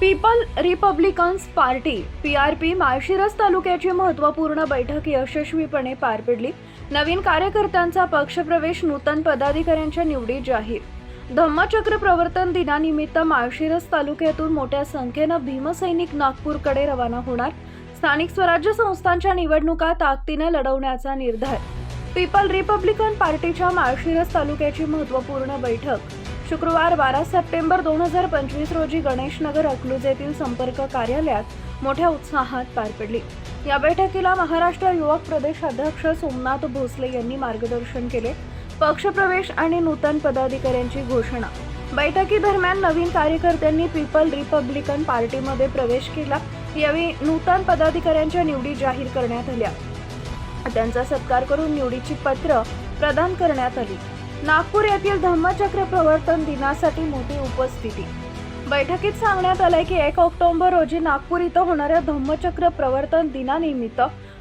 People republicans party P R P Malshiras तालुक्याची महत्त्वपूर्ण बैठक यशस्वीपणे पार पडली. नवीन कार्यकर्त्यांचा पक्षप्रवेश नूतन पदाधिकाऱ्यांच्या निवडी जाहीर. धम्मचक्र प्रवर्तन दिनानिमित्त माळशिरस तालुक्यातून मोठ्या संख्येनं भीमसैनिक नागपूरकडे रवाना होणार. स्थानिक स्वराज्य संस्थांच्या निवडणुका ताकदीने लढवण्याचा निर्धार. पीपल रिपब्लिकन पार्टीच्या माळशिरस तालुक्याची महत्त्वपूर्ण बैठक. शुक्रवार बारा सप्टेंबर दोन हजार पंचवीस रोजी गणेशनगर अकलूज येथील संपर्क कार्यालयात मोठ्या उत्साहात पार पडली. या बैठकीला महाराष्ट्र युवक प्रदेश अध्यक्ष सोमनाथ भोसले यांनी मार्गदर्शन केले. पक्षप्रवेश आणि नूतन पदाधिकाऱ्यांची घोषणा. बैठकीदरम्यान नवीन कार्यकर्त्यांनी पीपल रिपब्लिकन पार्टीमध्ये प्रवेश केला. यावेळी नूतन पदाधिकाऱ्यांच्या निवडी जाहीर करण्यात आल्या. त्यांचा सत्कार करून निवडीची पत्र प्रदान करण्यात आली. नागपूर येथील धम्मचक्र प्रवर्तन दिनासाठी मोठी उपस्थिती. बैठकीत सांगण्यात आलंय की एक ऑक्टोबर रोजी नागपूर इथं होणाऱ्या धम्मचक्र प्रवर्तन दिनानिमित्त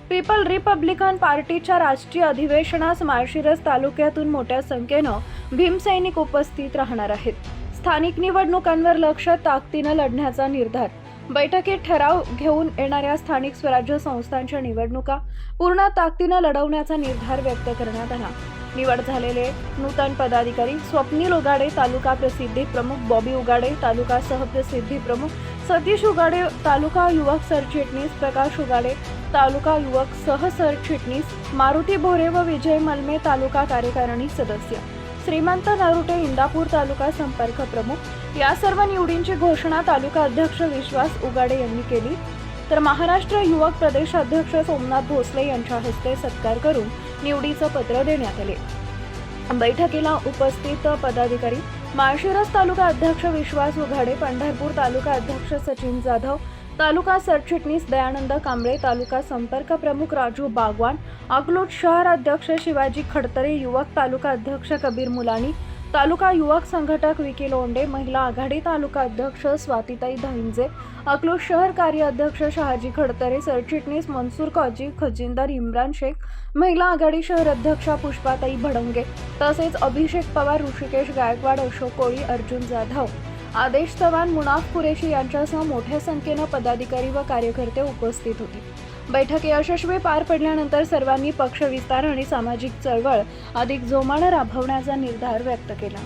पीपल रिपब्लिकन पार्टीच्या राष्ट्रीय अधिवेशनास माळशिरस तालुक्यातून मोठ्या संख्येनं भीमसैनिक उपस्थित राहणार आहेत. स्थानिक निवडणुकांवर लक्ष ताकदीनं लढण्याचा निर्धार. बैठकीत ठराव घेऊन येणाऱ्या स्थानिक स्वराज्य संस्थांच्या निवडणुका पूर्ण ताकदीनं लढवण्याचा निर्धार व्यक्त करण्यात आला. निवड झालेले नूतन पदाधिकारी स्वप्नील उगाडे तालुका प्रसिद्धी प्रमुख बॉबी उगाडे तालुका सहप्रसिद्धी प्रमुख सतीश उगाडे तालुका युवक सरचिटणीस प्रकाश उगाडे तालुका युवक सहसरचिटणीस मारुती भोरे व विजय मलमे तालुका कार्यकारिणी सदस्य. श्रीमंत नारुटे इंदापूर तालुका संपर्क प्रमुख. या सर्व निवडींची घोषणा तालुका अध्यक्ष विश्वास उगाडे यांनी केली. तर महाराष्ट्र युवक प्रदेश अध्यक्ष सोमनाथ भोसले यांच्या हस्ते सत्कार करून निवडीचं पत्र देण्यात आले. बैठकीला उपस्थित पदाधिकारी माळशिरस तालुका अध्यक्ष विश्वास उघाडे पंढरपूर तालुका अध्यक्ष सचिन जाधव तालुका सरचिटणीस दयानंद कांबळे तालुका संपर्क प्रमुख राजू बागवान अकलूट शहर अध्यक्ष शिवाजी खडतरे युवक तालुका अध्यक्ष कबीर मुलानी तालुका युवक संघटक विकी लोंडे महिला आघाडी तालुका अध्यक्ष स्वातीताई धाईंजे अकलूज शहर कार्य अध्यक्ष शहाजी खडतरे सरचिटणीस मनसूर काजी खजिनदार इम्रान शेख महिला आघाडी शहर अध्यक्षा पुष्पाताई भडंगे तसेच अभिषेक पवार ऋषिकेश गायकवाड अशोक कोळी अर्जुन जाधव. आदेश चव्हाण मुनाफ कुरेशी यांच्यासह मोठ्या संख्येनं पदाधिकारी व कार्यकर्ते उपस्थित होते. बैठक यशस्वी पार पडल्यानंतर सर्वांनी पक्षविस्तार आणि सामाजिक चळवळ अधिक जोमानं राबवण्याचा निर्धार व्यक्त केला.